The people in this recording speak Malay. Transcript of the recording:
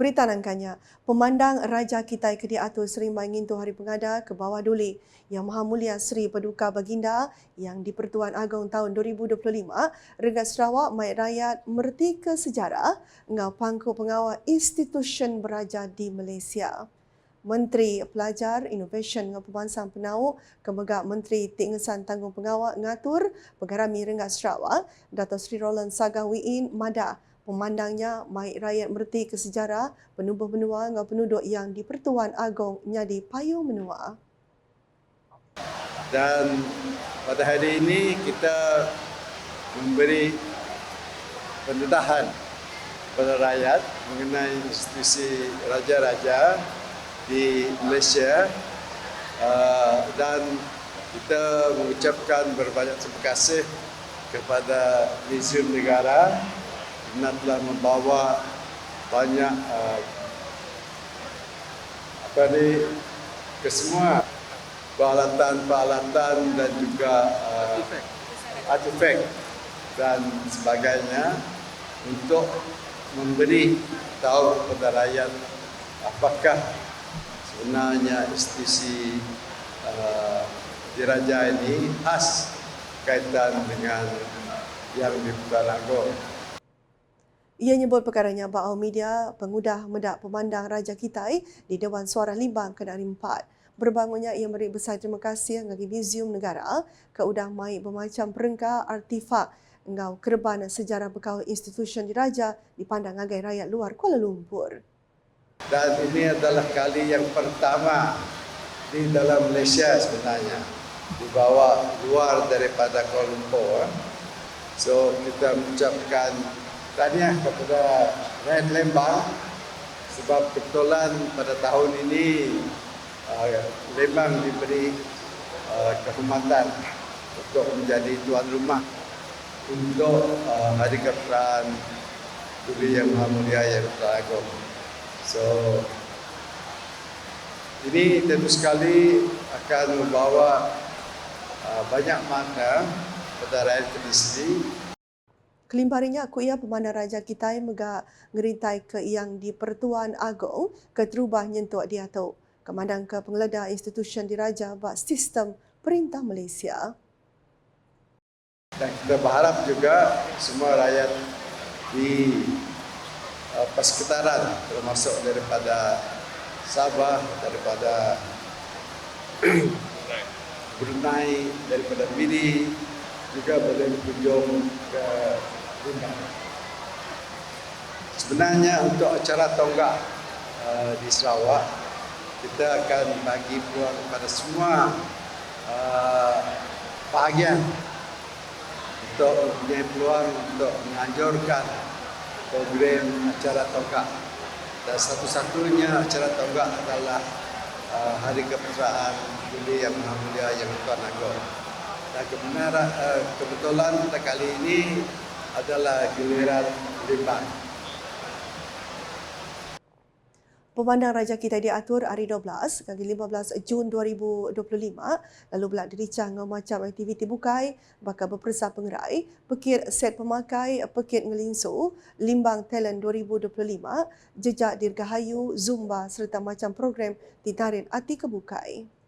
Berita nangkanya, pemandang Raja Kitai ke diatur Seri Maingintu Hari Pengada ke bawah duli. Yang Maha Mulia Seri Paduka Baginda yang di Pertuan Agong tahun 2025 Rengat Sarawak Mayat Rakyat Mertika Sejarah ngau pangku pengawal institusi beraja di Malaysia. Menteri Pelajar, Innovation dengan Pembansang Penau, Kemegak Menteri Tingesan Tanggung Pengawal ngatur Pegarami Rengat Sarawak, Dato' Sri Roland Sagang Wiin Mada Pemandangnya, Maik Rakyat Merti ke Sejarah, penubuh benua dengan penduduk yang di Pertuan Agong nyadi payung menua. Dan pada hari ini kita memberi pendedahan kepada rakyat mengenai institusi raja-raja di Malaysia uh, dan kita mengucapkan berbanyak terima kasih kepada Museum Negara kerana telah membawa banyak uh, apa ni ke semua peralatan-peralatan dan juga uh, artifak dan sebagainya untuk memberi tahu kepada rakyat apakah sebenarnya institusi uh, diraja ini khas kaitan dengan yang di Putan Agong. Ia nyebut perkaranya Ba'au Media pengudah medak pemandang Raja Kitai di Dewan Suara Limbang Kenari 4. Berbangunnya ia beri besar terima kasih bagi Museum Negara ke udah mai bermacam perengkah artifak engau kerban sejarah bekal institusi diraja dipandang agai rakyat luar Kuala Lumpur. Dan ini adalah kali yang pertama di dalam Malaysia sebenarnya dibawa luar daripada Kuala Lumpur. So kita mengucapkan tahniah kepada Rakyat Lembang sebab kebetulan pada tahun ini uh, Lembang diberi uh, kehormatan untuk menjadi tuan rumah untuk uh, Hari Keperaan Duli Yang Maha Mulia Yang Teragung. So ini tentu sekali akan membawa banyak makna kepada rakyat kita sendiri Kelimparinya aku ia pemandang Raja Kitai mega ngerintai ke yang di Pertuan Agong ke terubah nyentuak dia tu. Kemandang ke penggeledah institusi diraja bak sistem perintah Malaysia. Dan kita berharap juga semua rakyat di uh, persekitaran termasuk daripada Sabah, daripada Brunei, daripada Midi juga boleh berkunjung ke Sebenarnya untuk acara tonggak uh, di Sarawak kita akan bagi peluang kepada semua uh, bahagian untuk mempunyai peluang untuk menganjurkan program acara tonggak dan satu-satunya acara tonggak adalah uh, Hari Keputusan Juli Yang Maha Mulia Yang Tuan Agong. Dan uh, kebetulan pada kali ini adalah giliran limbang. Pemandang Raja kita diatur hari 12 kali 15 Jun 2025 lalu pula dirincang macam aktiviti bukai bakal berpersa pengerai pekir set pemakai pekir ngelingsu limbang talent 2025 jejak dirgahayu zumba serta macam program titarin ati kebukai.